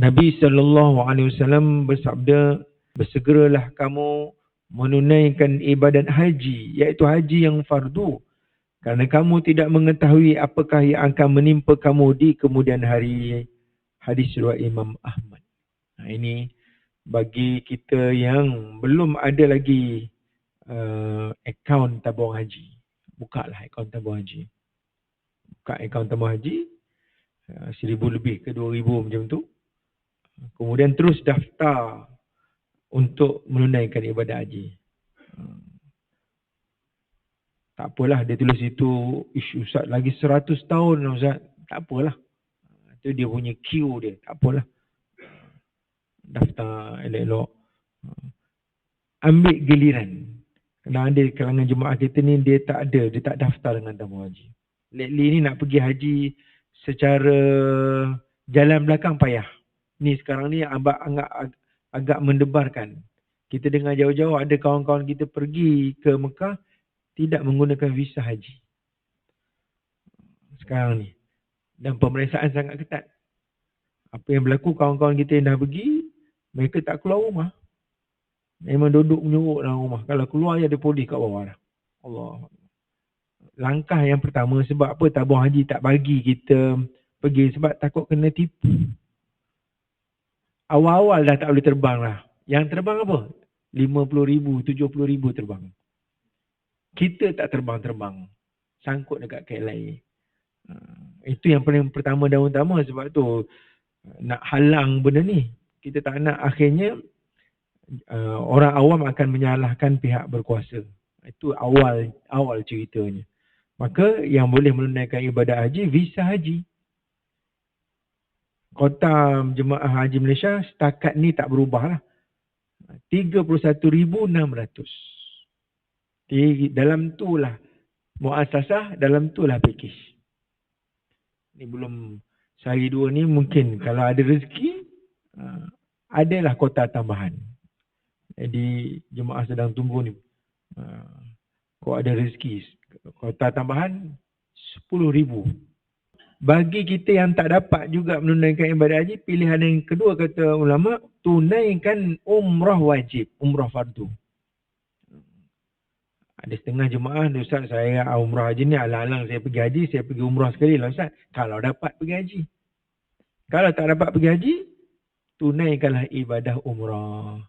Nabi SAW bersabda, bersegeralah kamu menunaikan ibadat haji, iaitu haji yang fardu. Kerana kamu tidak mengetahui apakah yang akan menimpa kamu di kemudian hari. Hadis riwayat Imam Ahmad. Nah, ini bagi kita yang belum ada lagi uh, akaun tabung haji. Buka lah akaun tabung haji. Buka akaun tabung haji. Uh, seribu lebih ke dua ribu macam tu. Kemudian terus daftar untuk menunaikan ibadah haji. Hmm. Tak apalah dia tulis itu, ish Ustaz lagi seratus tahun lah Ustaz. Tak apalah. Itu dia punya queue dia. Tak apalah. Daftar elok-elok. Ambil giliran. Kerana ada kalangan jemaah kita ni dia tak ada, dia tak daftar dengan tamu haji. Lately ni nak pergi haji secara jalan belakang payah ni sekarang ni agak, agak, agak mendebarkan. Kita dengar jauh-jauh ada kawan-kawan kita pergi ke Mekah tidak menggunakan visa haji. Sekarang ni. Dan pemeriksaan sangat ketat. Apa yang berlaku kawan-kawan kita yang dah pergi, mereka tak keluar rumah. Memang duduk menyuruk dalam rumah. Kalau keluar, ada polis kat bawah dah. Allah. Langkah yang pertama sebab apa tabung haji tak bagi kita pergi sebab takut kena tipu awal-awal dah tak boleh terbang lah. Yang terbang apa? 50 ribu, 70 ribu terbang. Kita tak terbang-terbang. Sangkut dekat KLIA. Ha, itu yang paling pertama dan utama sebab tu nak halang benda ni. Kita tak nak akhirnya uh, orang awam akan menyalahkan pihak berkuasa. Itu awal awal ceritanya. Maka yang boleh menunaikan ibadah haji, visa haji kota jemaah haji Malaysia setakat ni tak berubah lah. 31,600. Dalam tu lah muasasah, dalam tu lah package. Ni belum sehari dua ni mungkin kalau ada rezeki, uh, adalah kota tambahan. Jadi jemaah sedang tunggu ni. Uh, kalau ada rezeki, kota tambahan 10,000 bagi kita yang tak dapat juga menunaikan ibadah haji, pilihan yang kedua kata ulama, tunaikan umrah wajib, umrah fardu. Ada setengah jemaah, Ustaz saya umrah haji ni alang-alang saya pergi haji, saya pergi umrah sekali lah Ustaz. Kalau dapat pergi haji. Kalau tak dapat pergi haji, tunaikanlah ibadah umrah.